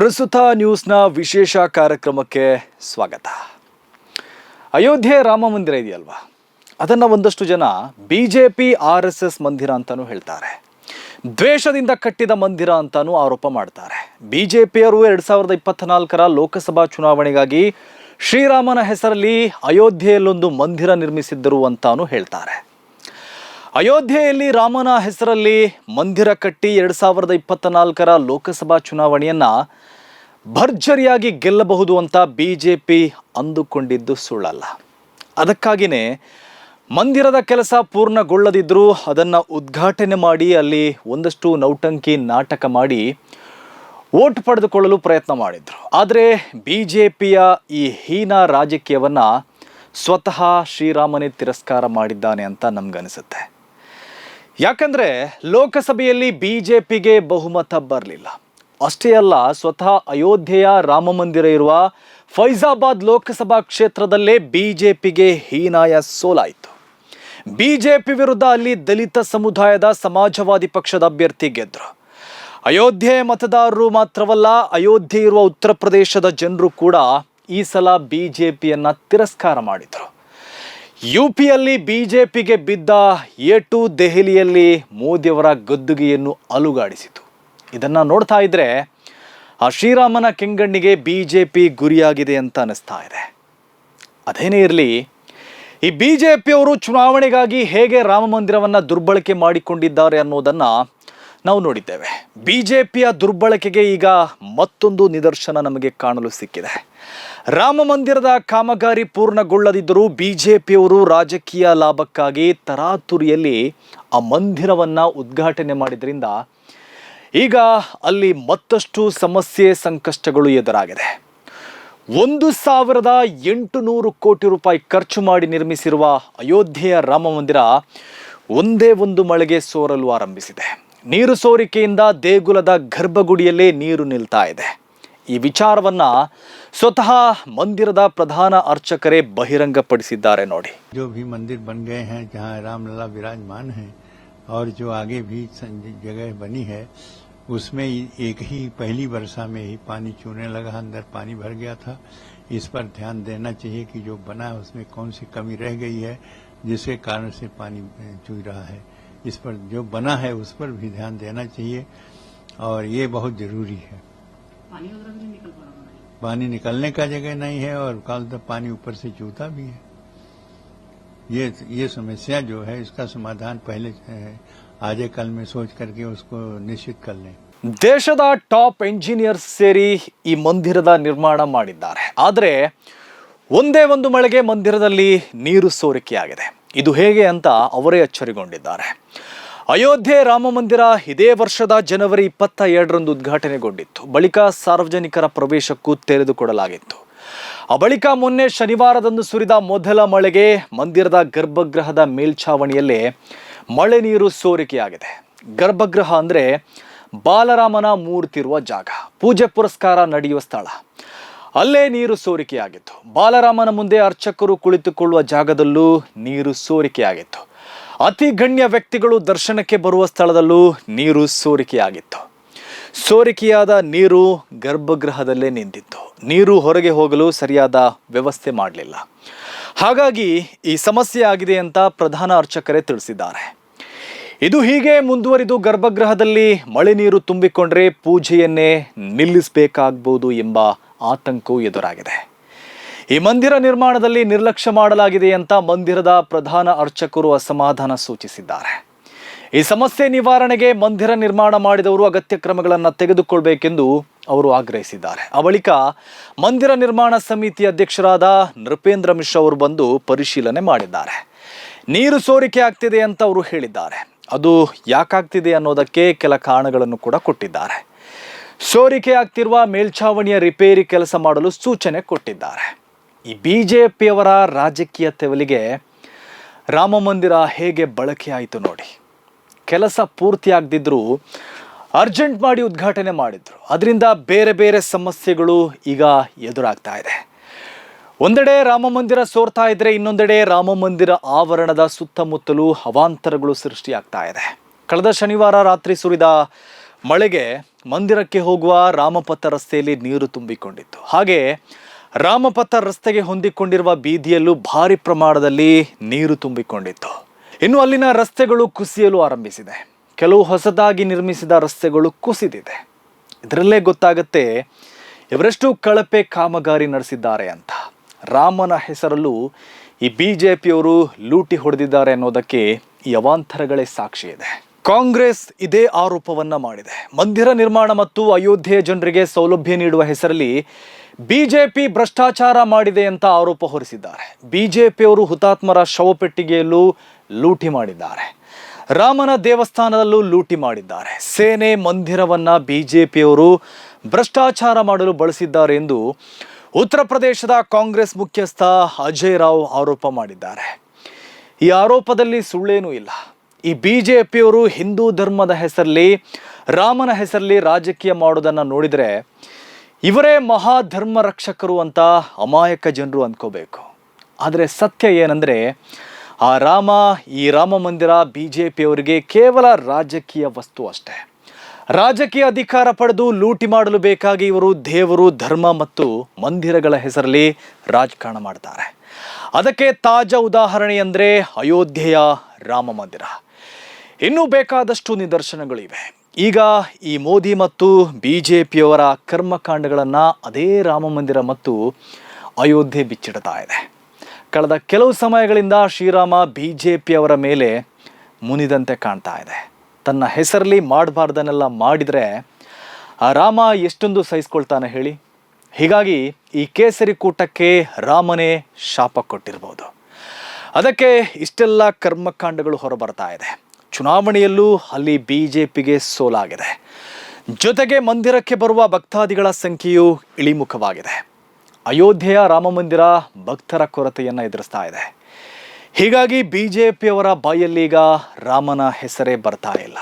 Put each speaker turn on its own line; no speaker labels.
ಪ್ರಸ್ತುತ ನ್ಯೂಸ್ನ ವಿಶೇಷ ಕಾರ್ಯಕ್ರಮಕ್ಕೆ ಸ್ವಾಗತ. ಅಯೋಧ್ಯೆ ರಾಮ ಮಂದಿರ ಇದೆಯಲ್ವಾ? ಅದನ್ನು ಒಂದಷ್ಟು ಜನ B J P R S S ಮಂದಿರ ಅಂತಲೂ ಹೇಳ್ತಾರೆ. ದ್ವೇಷದಿಂದ ಕಟ್ಟಿದ ಮಂದಿರ ಅಂತಲೂ ಆರೋಪ ಮಾಡ್ತಾರೆ. ಬಿ ಜೆ ಪಿಯವರು ಎರಡು ಸಾವಿರದ ಇಪ್ಪತ್ತ್ನಾಲ್ಕರ ಲೋಕಸಭಾ ಚುನಾವಣೆಗಾಗಿ ಶ್ರೀರಾಮನ ಹೆಸರಲ್ಲಿ ಅಯೋಧ್ಯೆಯಲ್ಲೊಂದು ಮಂದಿರ ನಿರ್ಮಿಸಿದ್ದರು ಅಂತಲೂ ಹೇಳ್ತಾರೆ. ಅಯೋಧ್ಯೆಯಲ್ಲಿ ರಾಮನ ಹೆಸರಲ್ಲಿ ಮಂದಿರ ಕಟ್ಟಿ ಎರಡು ಸಾವಿರದ ಇಪ್ಪತ್ತ ನಾಲ್ಕರ ಲೋಕಸಭಾ ಚುನಾವಣೆಯನ್ನ ಭರ್ಜರಿಯಾಗಿ ಗೆಲ್ಲಬಹುದು ಅಂತ ಬಿ ಜೆ ಪಿ ಅಂದುಕೊಂಡಿದ್ದು ಸುಳ್ಳಲ್ಲ. ಅದಕ್ಕಾಗಿಯೇ ಮಂದಿರದ ಕೆಲಸ ಪೂರ್ಣಗೊಳ್ಳದಿದ್ದರೂ ಅದನ್ನು ಉದ್ಘಾಟನೆ ಮಾಡಿ ಅಲ್ಲಿ ಒಂದಷ್ಟು ನೌಟಂಕಿ ನಾಟಕ ಮಾಡಿ ಓಟ್ ಪಡೆದುಕೊಳ್ಳಲು ಪ್ರಯತ್ನ ಮಾಡಿದ್ರು. ಆದರೆ ಬಿ ಜೆ ಪಿಯ ಈ ಹೀನ ರಾಜಕೀಯವನ್ನು ಸ್ವತಃ ಶ್ರೀರಾಮನೇ ತಿರಸ್ಕಾರ ಮಾಡಿದ್ದಾನೆ ಅಂತ ನಮ್ಗನಿಸುತ್ತೆ. ಯಾಕಂದ್ರೆ ಲೋಕಸಭೆಯಲ್ಲಿ ಬಿಜೆಪಿಗೆ ಬಹುಮತ ಬರಲಿಲ್ಲ. ಅಷ್ಟೇ ಅಲ್ಲ, ಸ್ವತಃ ಅಯೋಧ್ಯೆಯ ರಾಮ ಮಂದಿರ ಇರುವ ಫೈಜಾಬಾದ್ ಲೋಕಸಭಾ ಕ್ಷೇತ್ರದಲ್ಲೇ ಬಿಜೆಪಿಗೆ ಹೀನಾಯ ಸೋಲಾಯಿತು. ಬಿಜೆಪಿ ವಿರುದ್ಧ ಅಲ್ಲಿ ದಲಿತ ಸಮುದಾಯದ ಸಮಾಜವಾದಿ ಪಕ್ಷದ ಅಭ್ಯರ್ಥಿ ಗೆದ್ರು. ಅಯೋಧ್ಯೆ ಮತದಾರರು ಮಾತ್ರವಲ್ಲ, ಅಯೋಧ್ಯೆ ಇರುವ ಉತ್ತರ ಪ್ರದೇಶದ ಜನರು ಕೂಡ ಈ ಸಲ ಬಿ ಜೆ ಪಿಯನ್ನ ತಿರಸ್ಕಾರ ಮಾಡಿದರು. ಯು ಪಿಯಲ್ಲಿ ಬಿ ಜೆ ಪಿಗೆ ಬಿದ್ದ ಏಟು ದೆಹಲಿಯಲ್ಲಿ ಮೋದಿಯವರ ಗದ್ದುಗೆಯನ್ನು ಅಲುಗಾಡಿಸಿತು. ಇದನ್ನು ನೋಡ್ತಾ ಇದ್ರೆ, ಆ ಶ್ರೀರಾಮನ ಕೆಂಗಣ್ಣಿಗೆ ಬಿ ಗುರಿಯಾಗಿದೆ ಅಂತ ಅನಿಸ್ತಾ ಇದೆ. ಅದೇನೇ ಇರಲಿ, ಈ ಬಿ ಜೆ ಪಿಯವರು ಚುನಾವಣೆಗಾಗಿ ಹೇಗೆ ರಾಮ ಮಂದಿರವನ್ನು ದುರ್ಬಳಕೆ ಮಾಡಿಕೊಂಡಿದ್ದಾರೆ ಅನ್ನೋದನ್ನು ನಾವು ನೋಡಿದ್ದೇವೆ. ಬಿ ಜೆ ಪಿಯ ದುರ್ಬಳಕೆಗೆ ಈಗ ಮತ್ತೊಂದು ನಿದರ್ಶನ ನಮಗೆ ಕಾಣಲು ಸಿಕ್ಕಿದೆ. ರಾಮ ಮಂದಿರದ ಕಾಮಗಾರಿ ಪೂರ್ಣಗೊಳ್ಳದಿದ್ದರೂ ಬಿ ಜೆ ಪಿಯವರು ರಾಜಕೀಯ ಲಾಭಕ್ಕಾಗಿ ತರಾತುರಿಯಲ್ಲಿ ಆ ಮಂದಿರವನ್ನು ಉದ್ಘಾಟನೆ ಮಾಡಿದ್ರಿಂದ ಈಗ ಅಲ್ಲಿ ಮತ್ತಷ್ಟು ಸಮಸ್ಯೆ, ಸಂಕಷ್ಟಗಳು ಎದುರಾಗಿದೆ. ಒಂದು ಸಾವಿರದ ಎಂಟು ನೂರು ಕೋಟಿ ರೂಪಾಯಿ ಖರ್ಚು ಮಾಡಿ ನಿರ್ಮಿಸಿರುವ ಅಯೋಧ್ಯೆಯ ರಾಮ ಮಂದಿರ ಒಂದೇ ಒಂದು ಮಳೆಗೆ ಸೋರಲು ಆರಂಭಿಸಿದೆ. ನೀರು ಸೋರಿಕೆಯಿಂದ ದೇಗುಲದ ಗರ್ಭಗುಡಿಯಲ್ಲೇ ನೀರು ನಿಲ್ತಾ ಇದೆ ಈ ವಿಚಾರವನ್ನ ಸ್ವತಃ ಮಂದಿರದ ಪ್ರಧಾನ ಅರ್ಚಕರೇ ಬಹಿರಂಗಪಡಿಸಿದ್ದಾರೆ ನೋಡಿ
जो भी मंदिर बन गए हैं जहाँ रामलला विराजमान है और जो आगे भी सं- जगह बनी है उसमें एक ही पहली वर्षा में ही पानी चूने लगा अंदर पानी भर गया था इस पर ध्यान देना चाहिए कि जो बना है उसमें कौन सी कमी रह गई है जिसके कारण से पानी अ, चू रहा है इस पर जो बना है उस पर भी ध्यान देना चाहिए और ये बहुत जरूरी है पानी निकलने का जगह नहीं है और काल तक पानी ऊपर से चूता भी है ये ये समस्या जो है इसका समाधान पहले अ, आज कल में सोच करके उसको निश्चित कर लें
ದೇಶದ ಟಾಪ್ ಎಂಜಿನಿಯರ್ಸ್ ಸೇರಿ ಈ ಮಂದಿರದ ನಿರ್ಮಾಣ ಮಾಡಿದ್ದಾರೆ ಆದರೆ ಒಂದೇ ಒಂದು ಮಳೆಗೆ ಮಂದಿರದಲ್ಲಿ ನೀರು ಸೋರಿಕೆಯಾಗಿದೆ ಇದು ಹೇಗೆ ಅಂತ ಅವರೇ ಅಚ್ಚರಿಗೊಂಡಿದ್ದಾರೆ. ಅಯೋಧ್ಯೆ ರಾಮ ಮಂದಿರ ಇದೇ ವರ್ಷದ ಜನವರಿ ಇಪ್ಪತ್ತ ಎರಡರಂದು ಉದ್ಘಾಟನೆಗೊಂಡಿತ್ತು. ಬಳಿಕ ಸಾರ್ವಜನಿಕರ ಪ್ರವೇಶಕ್ಕೂ ತೆರೆದುಕೊಡಲಾಗಿತ್ತು. ಆ ಬಳಿಕ ಮೊನ್ನೆ ಶನಿವಾರದಂದು ಸುರಿದ ಮೊದಲ ಮಳೆಗೆ ಮಂದಿರದ ಗರ್ಭಗೃಹದ ಮೇಲ್ಛಾವಣಿಯಲ್ಲೇ ಮಳೆ ನೀರು ಸೋರಿಕೆಯಾಗಿದೆ. ಗರ್ಭಗೃಹ ಅಂದರೆ ಬಾಲರಾಮನ ಮೂರ್ತಿರುವ ಜಾಗ. ಪೂಜೆ ಪುರಸ್ಕಾರ ನಡೆಯುವ ಸ್ಥಳ. ಅಲ್ಲೇ ನೀರು ಸೋರಿಕೆಯಾಗಿತ್ತು. ಬಾಲರಾಮನ ಮುಂದೆ ಅರ್ಚಕರು ಕುಳಿತುಕೊಳ್ಳುವ ಜಾಗದಲ್ಲೂ ನೀರು ಸೋರಿಕೆಯಾಗಿತ್ತು. ಅತಿ ಗಣ್ಯ ವ್ಯಕ್ತಿಗಳು ದರ್ಶನಕ್ಕೆ ಬರುವ ಸ್ಥಳದಲ್ಲೂ ನೀರು ಸೋರಿಕೆಯಾಗಿತ್ತು. ಸೋರಿಕೆಯಾದ ನೀರು ಗರ್ಭಗೃಹದಲ್ಲೇ ನಿಂತಿತ್ತು. ನೀರು ಹೊರಗೆ ಹೋಗಲು ಸರಿಯಾದ ವ್ಯವಸ್ಥೆ ಮಾಡಲಿಲ್ಲ. ಹಾಗಾಗಿ ಈ ಸಮಸ್ಯೆ ಆಗಿದೆ ಅಂತ ಪ್ರಧಾನ ಅರ್ಚಕರೇ ತಿಳಿಸಿದ್ದಾರೆ. ಇದು ಹೀಗೆ ಮುಂದುವರಿದು ಗರ್ಭಗೃಹದಲ್ಲಿ ಮಳೆ ನೀರು ತುಂಬಿಕೊಂಡ್ರೆ ಪೂಜೆಯನ್ನೇ ನಿಲ್ಲಿಸಬೇಕಾಗ್ಬೋದು ಎಂಬ ಆತಂಕವೂ ಎದುರಾಗಿದೆ. ಈ ಮಂದಿರ ನಿರ್ಮಾಣದಲ್ಲಿ ನಿರ್ಲಕ್ಷ್ಯ ಮಾಡಲಾಗಿದೆ ಅಂತ ಮಂದಿರದ ಪ್ರಧಾನ ಅರ್ಚಕರು ಅಸಮಾಧಾನ ಸೂಚಿಸಿದ್ದಾರೆ. ಈ ಸಮಸ್ಯೆ ನಿವಾರಣೆಗೆ ಮಂದಿರ ನಿರ್ಮಾಣ ಮಾಡಿದವರು ಅಗತ್ಯ ಕ್ರಮಗಳನ್ನು ತೆಗೆದುಕೊಳ್ಬೇಕೆಂದು ಅವರು ಆಗ್ರಹಿಸಿದ್ದಾರೆ. ಆ ಬಳಿಕ ಮಂದಿರ ನಿರ್ಮಾಣ ಸಮಿತಿ ಅಧ್ಯಕ್ಷರಾದ ನೃಪೇಂದ್ರ ಮಿಶ್ರಾ ಅವರು ಬಂದು ಪರಿಶೀಲನೆ ಮಾಡಿದ್ದಾರೆ. ನೀರು ಸೋರಿಕೆ ಆಗ್ತಿದೆ ಅಂತ ಅವರು ಹೇಳಿದ್ದಾರೆ. ಅದು ಯಾಕಾಗ್ತಿದೆ ಅನ್ನೋದಕ್ಕೆ ಕೆಲ ಕಾರಣಗಳನ್ನು ಕೂಡ ಕೊಟ್ಟಿದ್ದಾರೆ. ಸೋರಿಕೆ ಆಗ್ತಿರುವ ಮೇಲ್ಛಾವಣಿಯ ರಿಪೇರಿ ಕೆಲಸ ಮಾಡಲು ಸೂಚನೆ ಕೊಟ್ಟಿದ್ದಾರೆ. ಈ ಬಿ ರಾಜಕೀಯ ತೆವಲಿಗೆ ರಾಮ ಮಂದಿರ ಹೇಗೆ ಬಳಕೆಯಾಯಿತು ನೋಡಿ. ಕೆಲಸ ಪೂರ್ತಿ ಆಗದಿದ್ದರೂ ಅರ್ಜೆಂಟ್ ಮಾಡಿ ಉದ್ಘಾಟನೆ ಮಾಡಿದ್ರು. ಅದರಿಂದ ಬೇರೆ ಬೇರೆ ಸಮಸ್ಯೆಗಳು ಈಗ ಎದುರಾಗ್ತಾ ಇದೆ. ಒಂದೆಡೆ ರಾಮ ಮಂದಿರ ಸೋರ್ತಾ ಇದ್ದರೆ ಇನ್ನೊಂದೆಡೆ ರಾಮ ಮಂದಿರ ಆವರಣದ ಸುತ್ತಮುತ್ತಲೂ ಅವಾಂತರಗಳು ಸೃಷ್ಟಿಯಾಗ್ತಾ ಇದೆ. ಕಳೆದ ಶನಿವಾರ ರಾತ್ರಿ ಸುರಿದ ಮಳೆಗೆ ಮಂದಿರಕ್ಕೆ ಹೋಗುವ ರಾಮಪಥ ರಸ್ತೆಯಲ್ಲಿ ನೀರು ತುಂಬಿಕೊಂಡಿತ್ತು. ಹಾಗೆ ರಾಮಪಥ ರಸ್ತೆಗೆ ಹೊಂದಿಕೊಂಡಿರುವ ಬೀದಿಯಲ್ಲೂ ಭಾರಿ ಪ್ರಮಾಣದಲ್ಲಿ ನೀರು ತುಂಬಿಕೊಂಡಿತ್ತು. ಇನ್ನು ಅಲ್ಲಿನ ರಸ್ತೆಗಳು ಕುಸಿಯಲು ಆರಂಭಿಸಿದೆ. ಕೆಲವು ಹೊಸದಾಗಿ ನಿರ್ಮಿಸಿದ ರಸ್ತೆಗಳು ಕುಸಿದಿದೆ. ಇದರಲ್ಲೇ ಗೊತ್ತಾಗುತ್ತೆ ಇವರೆಷ್ಟು ಕಳಪೆ ಕಾಮಗಾರಿ ನಡೆಸಿದ್ದಾರೆ ಅಂತ. ರಾಮನ ಹೆಸರಲ್ಲೂ ಈ ಬಿ ಜೆ ಪಿಯವರು ಲೂಟಿ ಹೊಡೆದಿದ್ದಾರೆ ಅನ್ನೋದಕ್ಕೆ ಈ ಅವಾಂತರಗಳೇ ಸಾಕ್ಷಿ ಇದೆ. ಕಾಂಗ್ರೆಸ್ ಇದೇ ಆರೋಪವನ್ನ ಮಾಡಿದೆ. ಮಂದಿರ ನಿರ್ಮಾಣ ಮತ್ತು ಅಯೋಧ್ಯೆ ಜನರಿಗೆ ಸೌಲಭ್ಯ ನೀಡುವ ಹೆಸರಲ್ಲಿ ಬಿಜೆಪಿ ಭ್ರಷ್ಟಾಚಾರ ಮಾಡಿದೆ ಅಂತ ಆರೋಪ ಹೊರಿಸಿದ್ದಾರೆ. ಬಿಜೆಪಿಯವರು ಹುತಾತ್ಮರ ಶವಪೆಟ್ಟಿಗೆಯಲ್ಲೂ ಲೂಟಿ ಮಾಡಿದ್ದಾರೆ. ರಾಮನ ದೇವಸ್ಥಾನದಲ್ಲೂ ಲೂಟಿ ಮಾಡಿದ್ದಾರೆ. ಸೇನೆ ಮಂದಿರವನ್ನ ಬಿಜೆಪಿಯವರು ಭ್ರಷ್ಟಾಚಾರ ಮಾಡಲು ಬಳಸಿದ್ದಾರೆ ಎಂದು ಉತ್ತರ ಪ್ರದೇಶದ ಕಾಂಗ್ರೆಸ್ ಮುಖ್ಯಸ್ಥ ಅಜಯ್ ರಾವ್ ಆರೋಪ ಮಾಡಿದ್ದಾರೆ. ಈ ಆರೋಪದಲ್ಲಿ ಸುಳ್ಳೇನೂ ಇಲ್ಲ. ಈ ಬಿ ಜೆ ಪಿಯವರು ಹಿಂದೂ ಧರ್ಮದ ಹೆಸರಲ್ಲಿ, ರಾಮನ ಹೆಸರಲ್ಲಿ ರಾಜಕೀಯ ಮಾಡೋದನ್ನು ನೋಡಿದರೆ ಇವರೇ ಮಹಾಧರ್ಮ ರಕ್ಷಕರು ಅಂತ ಅಮಾಯಕ ಜನರು ಅಂದ್ಕೋಬೇಕು. ಆದರೆ ಸತ್ಯ ಏನಂದರೆ, ಆ ರಾಮ, ಈ ರಾಮ ಮಂದಿರ ಬಿ ಜೆ ಪಿಯವರಿಗೆ ಕೇವಲ ರಾಜಕೀಯ ವಸ್ತು ಅಷ್ಟೇ. ರಾಜಕೀಯ ಅಧಿಕಾರ ಪಡೆದು ಲೂಟಿ ಮಾಡಲು ಬೇಕಾಗಿ ಇವರು ದೇವರು, ಧರ್ಮ ಮತ್ತು ಮಂದಿರಗಳ ಹೆಸರಲ್ಲಿ ರಾಜಕಾರಣ ಮಾಡ್ತಾರೆ. ಅದಕ್ಕೆ ತಾಜಾ ಉದಾಹರಣೆ ಅಂದರೆ ಅಯೋಧ್ಯೆಯ ರಾಮ ಮಂದಿರ. ಇನ್ನೂ ಬೇಕಾದಷ್ಟು ನಿದರ್ಶನಗಳಿವೆ. ಈಗ ಈ ಮೋದಿ ಮತ್ತು ಬಿ ಜೆ ಪಿಯವರ ಕರ್ಮಕಾಂಡಗಳನ್ನು ಅದೇ ರಾಮ ಮಂದಿರ ಮತ್ತು ಅಯೋಧ್ಯೆ ಬಿಚ್ಚಿಡ್ತಾ ಇದೆ. ಕಳೆದ ಕೆಲವು ಸಮಯಗಳಿಂದ ಶ್ರೀರಾಮ ಬಿ ಜೆ ಪಿಯವರ ಮೇಲೆ ಮುನಿದಂತೆ ಕಾಣ್ತಾ ಇದೆ. ತನ್ನ ಹೆಸರಲ್ಲಿ ಮಾಡಬಾರ್ದನ್ನೆಲ್ಲ ಮಾಡಿದರೆ, ಆ ರಾಮ ಎಷ್ಟೊಂದು ಸಹಿಸ್ಕೊಳ್ತಾನೆ ಹೇಳಿ? ಹೀಗಾಗಿ ಈ ಕೇಸರಿ ಕೂಟಕ್ಕೆ ರಾಮನೇ ಶಾಪ ಕೊಟ್ಟಿರ್ಬೋದು. ಅದಕ್ಕೆ ಇಷ್ಟೆಲ್ಲ ಕರ್ಮಕಾಂಡಗಳು ಹೊರಬರ್ತಾ ಇದೆ. ಚುನಾವಣೆಯಲ್ಲೂ ಅಲ್ಲಿ ಬಿ ಜೆ ಪಿಗೆ ಸೋಲಾಗಿದೆ. ಜೊತೆಗೆ ಮಂದಿರಕ್ಕೆ ಬರುವ ಭಕ್ತಾದಿಗಳ ಸಂಖ್ಯೆಯು ಇಳಿಮುಖವಾಗಿದೆ. ಅಯೋಧ್ಯೆಯ ರಾಮ ಮಂದಿರ ಭಕ್ತರ ಕೊರತೆಯನ್ನು ಎದುರಿಸ್ತಾ ಇದೆ. ಹೀಗಾಗಿ ಬಿ ಜೆ ಪಿಯವರ ಬಾಯಲ್ಲೀಗ ರಾಮನ ಹೆಸರೇ ಬರ್ತಾ ಇಲ್ಲ.